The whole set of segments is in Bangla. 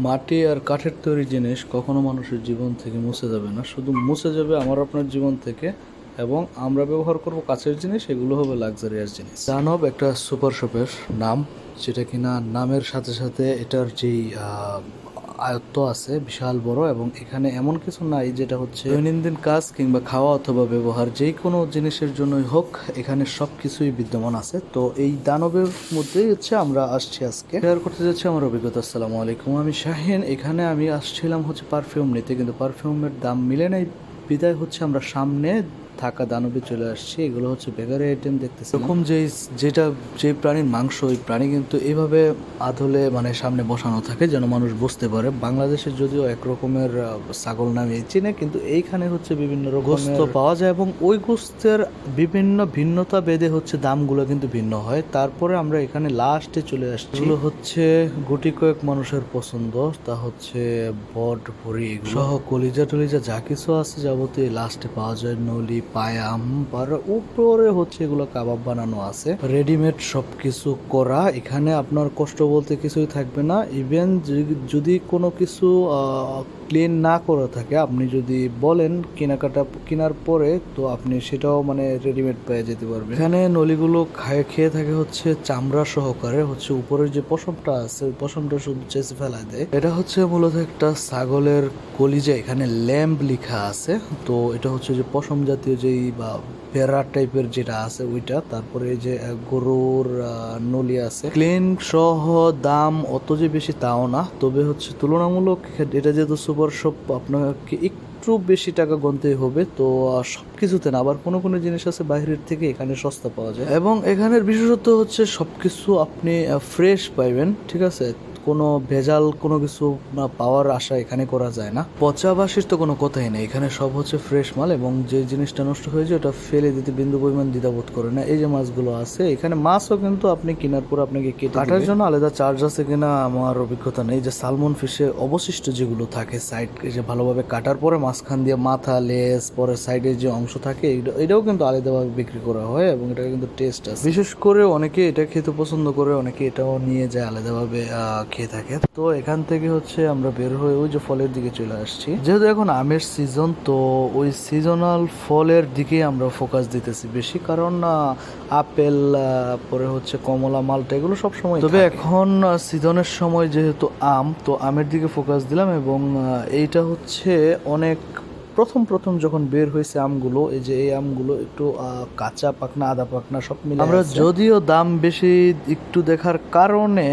মাটি আর কাঠের তৈরি জিনিস কখনো মানুষের জীবন থেকে মুছে যাবে না। শুধু মুছে যাবে আমার আপনার জীবন থেকে এবং আমরা ব্যবহার করব কাছের জিনিস, এগুলো হবে লাক্সারিয়াস জিনিস। দানব একটা সুপার শপের নাম, যেটা কিনা নামের সাথে সাথে এটার যেই আয়ত্ত আছে, বিশাল বড়, এবং এখানে এমন কিছু নাই যেটা হচ্ছে দৈনন্দিন কাজ কিংবা খাওয়া অথবা ব্যবহার যেই কোনো জিনিসের জন্যই হোক, এখানে সব কিছুই বিদ্যমান আছে। তো এই দানবের মধ্যেই হচ্ছে আমরা আসছি আজকে। শেয়ার করতে যাচ্ছি আমার অভিজ্ঞতা। আসসালামু আলাইকুম। আমি শাহিন। এখানে আমি আসছিলাম হচ্ছে পারফিউম নিতে, কিন্তু পারফিউমের দাম মিলে নাই। বিদায় হচ্ছে আমরা সামনে থাকা দানবে চলে আসছি এগুলো হচ্ছে বেকারি আইটেম দেখতেছি এরকম যে যেটা যে প্রাণীর মাংস ওই প্রাণী কিন্তু এইভাবে আধলে মানে সামনে বসানো থাকে যেন মানুষ বুঝতে পারে। বাংলাদেশে যদিও এক রকমের আহ, ছাগল নামে চিনে কিন্তু এইখানে হচ্ছে বিভিন্ন গোস্ত পাওয়া যায় এবং ওই গোস্তের বিভিন্ন ভিন্নতা বেদে হচ্ছে দামগুলো কিন্তু ভিন্ন হয়। তারপরে আমরা এখানে লাস্টে চলে আসছি। এগুলো হচ্ছে গুটি কয়েক মানুষের পছন্দ তা হচ্ছে বট ভরি সহ কলিজা টলিজা যা কিছু আছে যাবতীয় লাস্টে পাওয়া যায় নলি পায়াম আর উপরে হচ্ছে এগুলো কাবাব বানানো আছে। রেডিমেড সব কিছু করা। এখানে আপনার কষ্ট বলতে কিছুই থাকবে না। ইভেন যদি কোনো কিছু ক্লিন না করা থাকে, আপনি যদি বলেন কেনাকাটা, কেনার পরে তো আপনি সেটাও মানে রেডিমেড পেয়ে যেতে পারবেন। এখানে নলিগুলো খায়, খেয়ে থাকে হচ্ছে চামড়া সহকারে, হচ্ছে উপরের যে পশমটা আছে, ওই পশমটা শুধু চেঁচে ফেলায় দেয়। এটা হচ্ছে মূলত একটা ছাগলের কলিজা এখানে ল্যাম্প লেখা আছে, তো এটা হচ্ছে যে পশম জাতীয় যেই বা পেরা টাইপের যেটা আছে ওইটা, তারপরে এই যে গরুর নলি আছে। ক্লিন সহ দাম অত যে বেশি তাও না, তবে হচ্ছে তুলনামূলক এটা যেহেতু সুপার শপ, আপনাকে একটু বেশি টাকা গুনতেই হবে। তো সব কিছুতে না, আবার কোনো কোনো জিনিস আছে বাইরের থেকে এখানে সস্তা পাওয়া যায়। এবং এখানের বিশেষত্ব হচ্ছে সব কিছু আপনি ফ্রেশ পাইবেন, ঠিক আছে? কোনো ভেজাল কোনো কিছু পাওয়ার আশা এখানে করা যায় না। পচা বাসির তো কোনো কথাই নেই। এখানে সব হচ্ছে ফ্রেশ মাল এবং যে জিনিসটা নষ্ট হয়ে যায় ওটা ফেলে দিতে বিন্দু পরিমাণ দ্বিধাবোধ করে না। এই যে মাছগুলো আছে এখানে মাছও কিন্তু আপনি কেনার পর আপনাকে কেটে কাটার জন্য আলাদা চার্জ আছে কিনা আমার অভিজ্ঞতা নেই। যে সালমন ফিশে অবশিষ্ট যেগুলো থাকে সাইড যে ভালোভাবে কাটার পরে মাঝখান দিয়ে মাথা লেস পরে সাইডে যে অংশ থাকে এটাও কিন্তু আলাদাভাবে বিক্রি করা হয় এবং এটা কিন্তু টেস্ট আছে। বিশেষ করে অনেকে এটা খেতে পছন্দ করে অনেকে এটাও নিয়ে যায় আলাদাভাবে খেয়ে থাকে। তো এখান থেকে হচ্ছে আমরা বের হয়ে ওই যে ফলের দিকে চলে আসছি। যেহেতু এখন আমের সিজন তো ওই সিজনাল ফলের দিকে আমরা ফোকাস দিতেছি বেশি। কারণ আপেল পরে হচ্ছে কমলা মালটা এগুলো সব সময় তবে এখন সিজনের সময় যেহেতু আম তো আমের দিকে ফোকাস দিলাম এবং এইটা হচ্ছে অনেক প্রথম প্রথম যখন বের হয়েছে আমগুলো এই যে এই আমগুলো একটু কাঁচা পাকনা আদা পাকনা সব মিলে আমরা যদিও দাম বেশি একটু দেখার কারণে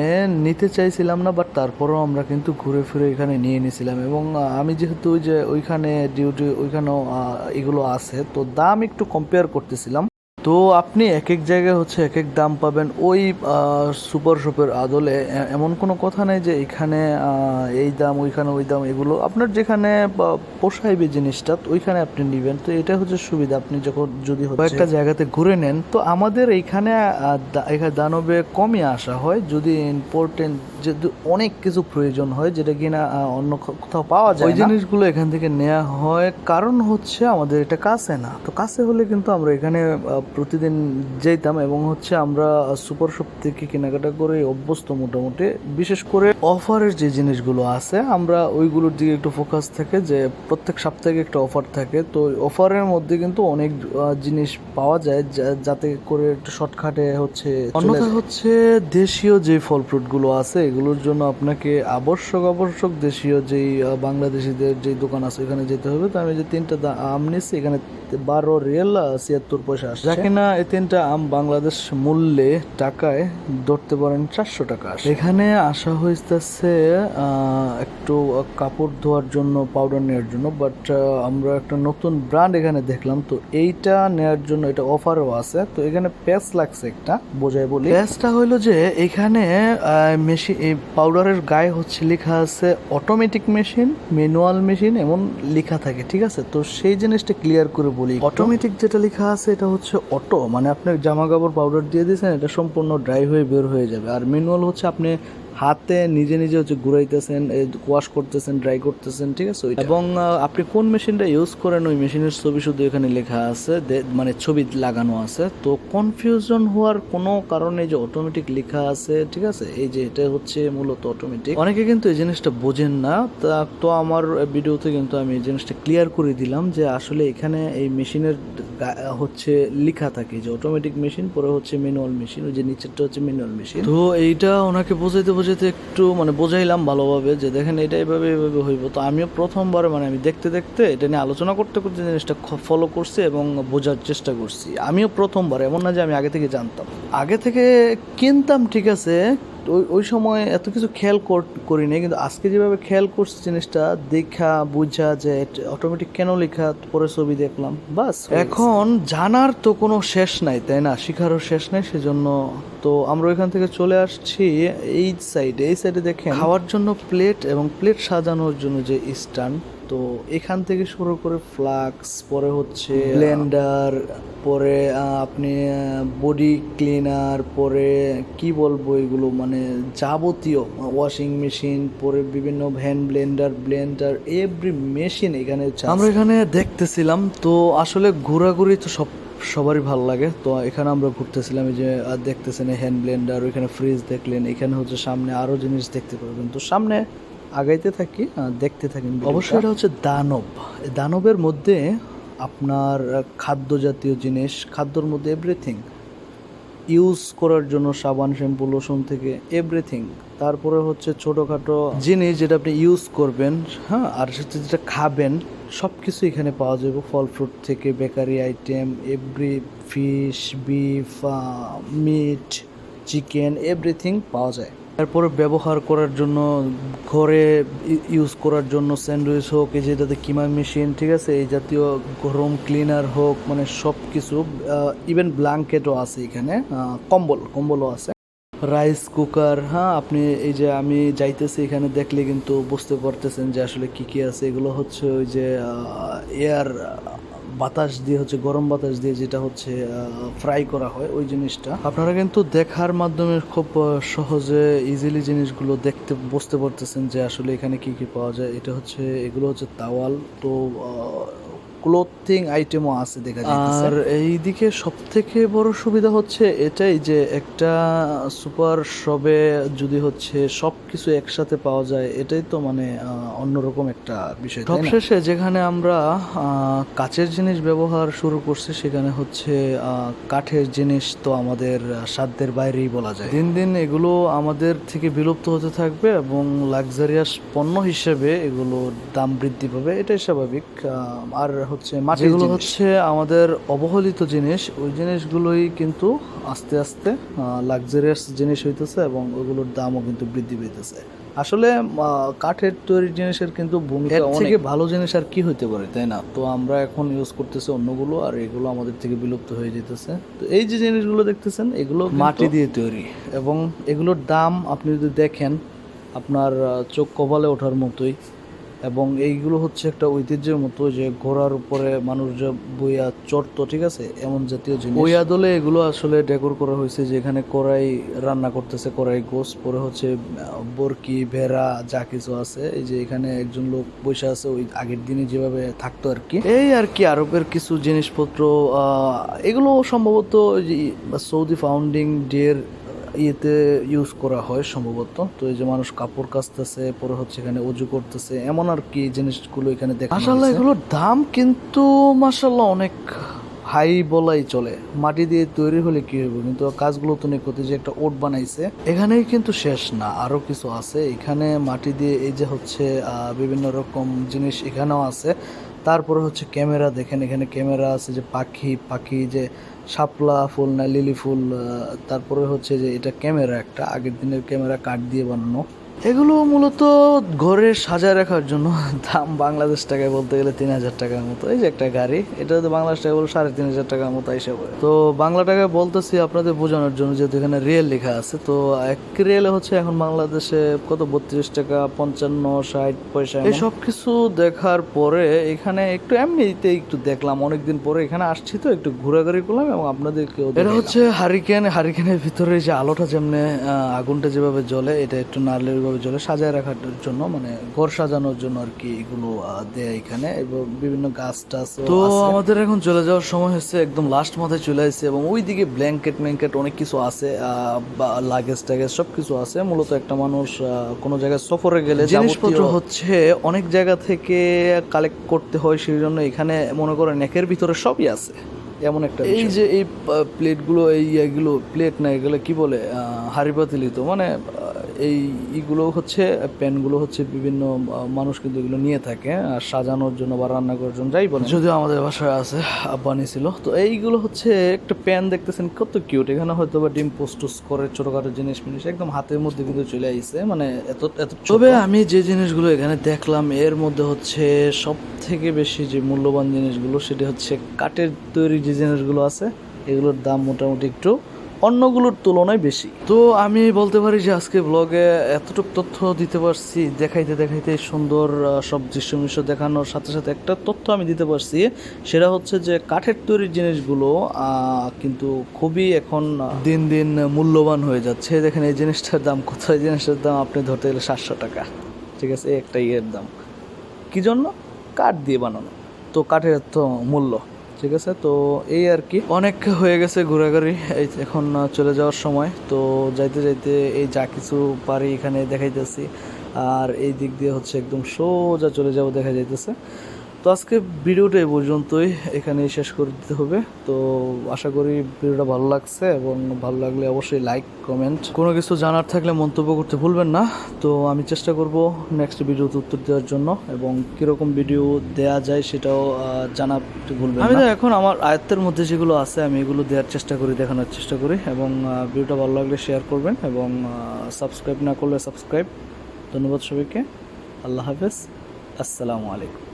নিতে চাইছিলাম না বাট তারপরও আমরা কিন্তু ঘুরে ফিরে এখানে নিয়ে নিয়েছিলাম। এবং আমি যেহেতু ওই যে ওইখানে ডিউটি ওইখানেও এগুলো আছে তো দাম একটু কম্পেয়ার করতেছিলাম। তো আপনি এক এক জায়গায় হচ্ছে এক এক দাম পাবেন। ওই সুপার শপের আদলে এমন কোনো কথা নেই যে এখানে এই দাম ওইখানে ওই দাম এগুলো আপনার যেখানে পোষাইবে জিনিসটা তো ওইখানে আপনি নেবেন। তো এটা হচ্ছে সুবিধা। আপনি যখন যদি একটা জায়গাতে ঘুরে নেন তো আমাদের এইখানে এখানে দানবে কমই আসা হয়। যদি ইম্পর্টেন্ট যদি অনেক কিছু প্রয়োজন হয় যেটা কিনা অন্য কোথাও পাওয়া যায় ওই জিনিসগুলো এখান থেকে নেওয়া হয়। কারণ হচ্ছে আমাদের এটা কাছে না। তো কাছে হলে কিন্তু আমরা এখানে প্রতিদিন যেতাম এবং হচ্ছে আমরা সুপার শপ থেকে কেনাকাটা করে অভ্যস্ত মোটামুটি। বিশেষ করে অফারের যে জিনিসগুলো আছে আমরা ওইগুলোর দিকে একটু ফোকাস থাকে যে প্রত্যেক সপ্তাহে একটা অফার থাকে। তো অফারের মধ্যে কিন্তু অনেক জিনিস পাওয়া যায় যাতে করে একটু শর্টকাটে হচ্ছে অন্যথা হচ্ছে দেশীয় যে ফল ফ্রুটগুলো আছে এগুলোর জন্য আপনাকে আবশ্যক আবশ্যক দেশীয় যেই বাংলাদেশিদের যে দোকান আছে এখানে যেতে হবে। তো আমি যে তিনটা আম নিচ্ছি এখানে বারো রিয়েল ছিয়াত্তর পয়সা আসছে। কিনা এই তিনটা আম বাংলাদেশ মূল্যে টাকায় ধরতে পারেন চারশো টাকা। এখানে আসা হইতেছে একটু কাপড় ধোয়ার জন্য পাউডার নেওয়ার জন্য বাট আমরা একটা নতুন ব্র্যান্ড এখানে দেখলাম। তো এইটা নেওয়ার জন্য এটা অফারও আছে। তো এখানে প্যাচ লাগছে একটা, বোঝায় বলি। প্যাচটা হইল যে এখানে মেশিন এই পাউডারের গায়ে হচ্ছে লেখা আছে অটোমেটিক মেশিন ম্যানুয়াল মেশিন এমন লেখা থাকে, ঠিক আছে? তো সেই জিনিসটা ক্লিয়ার করে বলি। অটোমেটিক যেটা লেখা আছে, এটা হচ্ছে অটো মানে আপনি জামা কাপড় পাউডার দিয়ে দিয়েছেন, এটা সম্পূর্ণ ড্রাই হয়ে বের হয়ে যাবে। আর ম্যানুয়াল হচ্ছে আপনি হাতে নিজে নিজে হচ্ছে ঘুরাইতেছেন ওয়াশ করতেছেন ড্রাই করতেছেন ঠিক আছে? এবং আপনি কোন মেশিনটা ইউজ করেন ওই মেশিনের ছবি শুধু এখানে লেখা আছে মানে ছবি লাগানো আছে। তো কনফিউশন হওয়ার কোনো কারণে যে অটোমেটিক লেখা আছে ঠিক আছে? এই যে এটা হচ্ছে মূলত অটোমেটিক অনেকে কিন্তু এই জিনিসটা বোঝেন না। তা তো আমার ভিডিওতে কিন্তু আমি এই জিনিসটা ক্লিয়ার করে দিলাম যে আসলে এখানে এই মেশিনের হচ্ছে লেখা থাকে যে অটোমেটিক মেশিন পরে হচ্ছে ম্যানুয়াল মেশিন ওই যে নিচেরটা হচ্ছে ম্যানুয়াল মেশিন তো এইটা ওনাকে বোঝাইতে বোঝাইতে একটু মানে বোঝাইলাম ভালোভাবে যে দেখেন এটা এভাবে এভাবে হইব। তো আমিও প্রথমবার মানে আমি দেখতে দেখতে এটা নিয়ে আলোচনা করতে করতে জিনিসটা ফলো করছি এবং বোঝার চেষ্টা করছি। আমিও প্রথমবার, এমন না যে আমি আগে থেকে জানতাম। আগে থেকে কিনতাম, ঠিক আছে ওই ওই সময় এত কিছু খেয়াল কর- নাই কিন্তু আজকে যেভাবে খেয়াল করছি জিনিসটা, দেখা, বুঝা যে অটোমেটিক কেন লেখা পরে ছবি দেখলাম, বাস এখন জানার তো কোনো শেষ নাই, তাই না? শিখারও শেষ নাই, সেজন্য তো আমরা ওইখান থেকে চলে আসছি এই সাইডে এই সাইডে দেখেন, খাওয়ার জন্য প্লেট এবং প্লেট সাজানোর জন্য যে স্ট্যান্ড তো এখান থেকে শুরু করে ফ্লাক্স পরে হচ্ছে ব্লেন্ডার পরে আপনি বডি ক্লিনার পরে কি বলব এগুলো মানে যাবতীয় ওয়াশিং মেশিন পরে বিভিন্ন van blender blender every machine এখানে আমরা এখানে দেখতেছিলাম তো আসলে ঘোরাঘুরি তো সব সবারই ভালো লাগে। তো এখানে আমরা ঘুরতেছিলাম এই যে দেখতেছেন হ্যান্ড ব্লেন্ডার ওইখানে ফ্রিজ দেখলেন এখানে হচ্ছে সামনে আরও জিনিস দেখতে পারবেন। তো সামনে আগাইতে থাকি দেখতে থাকি অবশ্যই এটা হচ্ছে দানব। দানবের মধ্যে আপনার খাদ্য জাতীয় জিনিস, খাদ্যর মধ্যে এভরিথিং ইউজ করার জন্য সাবান, শ্যাম্পু, লোশন থেকে এভরিথিং তারপরে হচ্ছে ছোটোখাটো জিনিস যেটা আপনি ইউজ করবেন হ্যাঁ আর সেটা যেটা খাবেন সব কিছু এখানে পাওয়া যাবে। ফল ফ্রুট থেকে bakery item every fish beef meat chicken everything পাওয়া যায়। তারপরে ব্যবহার করার জন্য, ঘরে ইউজ করার জন্য স্যান্ডউইচ হোক, এই যেটাতে কিমা মেশিন ঠিক আছে? এই জাতীয় গরম ক্লিনার হোক মানে সব কিছু ইভেন ব্ল্যাঙ্কেটও আছে এখানে কম্বল, কম্বলও আছে। রাইস কুকার হ্যাঁ আপনি এই যে আমি যাইতেছি এখানে দেখলে কিন্তু বুঝতে পারতেছেন যে আসলে কি কি আছে। এগুলো হচ্ছে ওই যে এয়ার বাতাস দিয়ে হচ্ছে, গরম বাতাস দিয়ে যেটা হচ্ছে ফ্রাই করা হয়, ওই জিনিসটা। আপনারা কিন্তু দেখার মাধ্যমে খুব সহজে ইজিলি জিনিসগুলো দেখতে, বুঝতে পারতেছেন যে আসলে এখানে কি কি পাওয়া যায়। এটা হচ্ছে, এগুলো হচ্ছে তাওয়াল। তো ক্লোথিং আইটেমও আছে দেখা যাচ্ছে আর এইদিকে সব থেকে বড় সুবিধা হচ্ছে এটাই যে একটা সুপার শপে যদি হচ্ছে সব কিছু একসাথে পাওয়া যায় এটাই তো মানে অন্যরকম একটা বিষয় সবশেষে যেখানে আমরা কাচের জিনিস ব্যবহার শুরু করছি সেখানে হচ্ছে কাঠের জিনিস তো আমাদের সাধ্যের বাইরেই বলা যায়। দিন দিন এগুলো আমাদের থেকে বিলুপ্ত হতে থাকবে এবং লাক্সারিয়াস পণ্য হিসেবে এগুলোর দাম বৃদ্ধি পাবে এটাই স্বাভাবিক। আর হচ্ছে যেগুলো হচ্ছে আমাদের অবহেলিত জিনিস ওই জিনিসগুলোই কিন্তু আস্তে আস্তে লাক্সারিয়াস জিনিস হইতেছে এবং ওগুলোর দামও কিন্তু বৃদ্ধি পেতেছে আসলে কাঠের তৈরি জিনিসের কিন্তু ভূমিকা থেকে ভালো জিনিস আর কি হইতে পারে তাই না? তো আমরা এখন ইউজ করতেছি অন্যগুলো আর এগুলো আমাদের থেকে বিলুপ্ত হয়ে যেতেছে তো এই যে জিনিসগুলো দেখতেছেন এগুলো মাটি দিয়ে তৈরি। এবং এগুলোর দাম আপনি যদি দেখেন আপনার চোখ কপালে ওঠার মতোই। এবং এইগুলো হচ্ছে একটা ঐতিহ্যের মতো যে ঘোড়ার উপরে মানুষ যে বইয়া চড়তো, ঠিক আছে? এমন জাতীয় জিনিস। ওই আদলে এগুলো আসলে ডেকোর করা হয়েছে যে এখানে কড়াই রান্না করতেছে, কড়াই গোস, পরে হচ্ছে বরকি, ভেড়া, যা কিছু আছে। এই যে এখানে একজন লোক বসে আছে, ওই আগের দিনে যেভাবে থাকতো আর কি। এই আর কি, আরবের কিছু জিনিসপত্র এগুলো সম্ভবত সৌদি ফাউন্ডিং ডের ইয়েতে ইউজ করা হয় সম্ভবত। তো এই যে মানুষ কাপড় কাচতেছে, পরে হচ্ছে এখানে উজু করতেছে, এমন আর কি জিনিসগুলো এখানে দেখা মাসাল্লাহ এগুলোর দাম কিন্তু মাসাল্লাহ অনেক হাই বলাই চলে। মাটি দিয়ে তৈরি হলে কি হবে কিন্তু কাজগুলো তো নিখুঁত যে একটা ওট বানাইছে, এখানেই কিন্তু শেষ না, আরও কিছু আছে। এখানে মাটি দিয়ে এই যে হচ্ছে বিভিন্ন রকম জিনিস এখানেও আছে। তারপরে হচ্ছে ক্যামেরা, দেখেন এখানে ক্যামেরা আছে যে পাখি পাখি যে শাপলা ফুল, না, লিলি ফুল তারপরে হচ্ছে যে এটা ক্যামেরা একটা, আগের দিনের ক্যামেরা কাঠ দিয়ে বানানো। এগুলো মূলত ঘরে সাজায় রাখার জন্য। দাম বাংলাদেশ টাকায় বলতে গেলে তিন হাজার টাকার মতো। এই যে একটা গাড়ি এটা তো বাংলাদেশ টাকা বলে সাড়ে তিন হাজার টাকার মতো হিসাবে তো বাংলা টাকায় বলতেছি আপনাদের বোঝানোর জন্য যেহেতু এখানে রিয়েল লেখা আছে তো এক রিয়েলে হচ্ছে এখন বাংলাদেশে কত? বত্রিশ টাকা পঞ্চান্ন ষাট পয়সা এই সব কিছু দেখার পরে এখানে একটু এমনিতে একটু দেখলাম অনেকদিন পরে এখানে আসছি তো একটু ঘোরাঘুরি করলাম এবং আপনাদেরকে এটা হচ্ছে হারিকেন হারিকেনের ভিতরে যে আলোটা যেমনি আহ, আগুনটা যেভাবে জ্বলে এটা একটু নারলের ভাবে জ্বলে সাজায় রাখার জন্য মানে ঘর সাজানোর জন্য আর কি এগুলো দেয় এখানে এবং বিভিন্ন গাছ টাছ তো আমাদের এখন চলে যাওয়ার সময় হচ্ছে একদম লাস্ট মাথায় চলে আসছে এবং ওইদিকে ব্ল্যাঙ্কেট ম্যাঙ্কেট অনেক কিছু আছে বা লাগেজ টাগেজ সব কিছু আছে। মূলত একটা মানুষ কোনো জায়গায় সফরে গেলে জিনিসপত্র হচ্ছে অনেক জায়গা থেকে কালেক্ট করতে হয় সেই জন্য এখানে মনে করেন একের ভিতরে সবই আছে। এমন একটা এই যে এই প্লেটগুলো এই এগুলো প্লেট না এগুলো কি বলে আহ, হাঁড়ি পাতিলি তো মানে এই ইগুলো হচ্ছে প্যানগুলো হচ্ছে বিভিন্ন মানুষ কিন্তু এগুলো নিয়ে থাকে আর সাজানোর জন্য বা রান্না করার জন্য যাই বলে যদিও আমাদের বাসায় আছে আব্বা ছিল তো এইগুলো হচ্ছে একটা প্যান দেখতেছেন কত কিউট এখানে হয়তো বা ডিম পোস্টুস করে ছোটোখাটো জিনিস মিনিস একদম হাতের মধ্যে কিন্তু চলে আইছে মানে এত এত তবে আমি যে জিনিসগুলো এখানে দেখলাম এর মধ্যে হচ্ছে সব থেকে বেশি যে মূল্যবান জিনিসগুলো সেটা হচ্ছে কাঠের তৈরি যে জিনিসগুলো আছে এগুলোর দাম মোটামুটি একটু অন্যগুলোর তুলনায় বেশি। তো আমি বলতে পারি যে আজকে ব্লগে এতটুকু তথ্য দিতে পারছি, দেখাইতে দেখাইতে সুন্দর সব দৃশ্য মিশ্র দেখানোর সাথে সাথে একটা তথ্য আমি দিতে পারছি, সেটা হচ্ছে যে কাঠের তৈরি জিনিসগুলো কিন্তু খুবই এখন দিন দিন মূল্যবান হয়ে যাচ্ছে। দেখেন এই জিনিসটার দাম এই জিনিসটার দাম আপনি ধরতে গেলে সাতশো টাকা। ঠিক আছে, এই একটা ইয়ের দাম। কি জন্য? কাঠ দিয়ে বানানো। তো কাঠের তো মূল্য। ঠিক আছে? তো এই আর কি। অনেক হয়ে গেছে ঘোরাঘুরি। এই এখন চলে যাওয়ার সময়। তো যাইতে যাইতে এই যা কিছু পারি এখানে দেখাইতেছি। আর এই দিক দিয়ে হচ্ছে একদম সোজা চলে যাব দেখা যাইতেছে। তো আজকে ভিডিওটা এই পর্যন্তই। এখানে শেষ করে দিতে হবে। তো আশা করি ভিডিওটা ভালো লাগছে এবং ভালো লাগলে অবশ্যই লাইক কমেন্ট কোনো কিছু জানার থাকলে মন্তব্য করতে ভুলবেন না। তো আমি চেষ্টা করব নেক্সট ভিডিওতে উত্তর দেওয়ার জন্য এবং কীরকম ভিডিও দেয়া যায় সেটাও জানাতে ভুলবেন আমি তো এখন আমার আয়ত্তের মধ্যে যেগুলো আছে আমি এগুলো দেওয়ার চেষ্টা করি দেখানোর চেষ্টা করি এবং ভিডিওটা ভালো লাগলে শেয়ার করবেন এবং সাবস্ক্রাইব না করলে সাবস্ক্রাইব ধন্যবাদ সবাইকে। আল্লাহ হাফেজ। আসসালামু আলাইকুম।